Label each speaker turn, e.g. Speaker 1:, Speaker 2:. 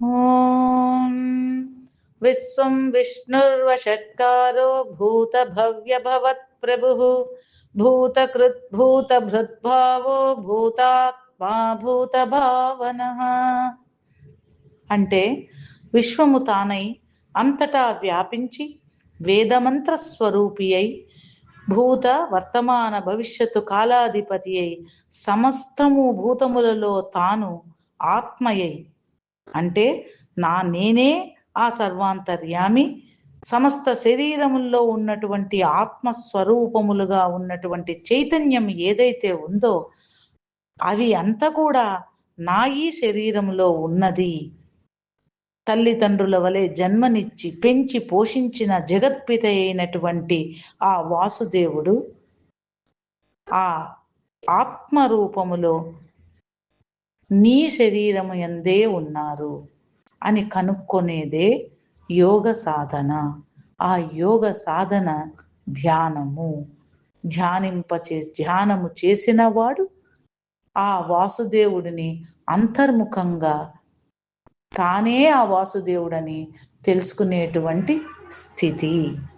Speaker 1: ॐ विश्वं विष्णुर्वषट्कारो भूतभव्यभवत्प्रभुः భూతకృద్భూతభృద్భావో భూతాత్మా భూతభావనః అంటే విశ్వము తానై అంతటా వ్యాపించి వేదమంత్ర స్వరూపి అయి భూత వర్తమాన భవిష్యత్తు కాలాధిపతి అయి సమస్తము భూతములలో తాను ఆత్మయై అంటే నా నేనే ఆ సర్వాంతర్యామి. సమస్త శరీరముల్లో ఉన్నటువంటి ఆత్మస్వరూపములుగా ఉన్నటువంటి చైతన్యం ఏదైతే ఉందో అవి అంతా కూడా నా ఈ శరీరంలో ఉన్నది. తల్లిదండ్రుల వలె జన్మనిచ్చి పెంచి పోషించిన జగత్పిత అయినటువంటి ఆ వాసుదేవుడు ఆ ఆత్మరూపములో నీ శరీరము ఎందే ఉన్నారు అని కనుక్కొనేదే యోగ సాధన. ఆ యోగ సాధన ధ్యానము. ధ్యానింపచే ధ్యానము చేసినవాడు ఆ వాసుదేవుడిని అంతర్ముఖంగా తానే ఆ వాసుదేవుడని తెలుసుకునేటువంటి స్థితి.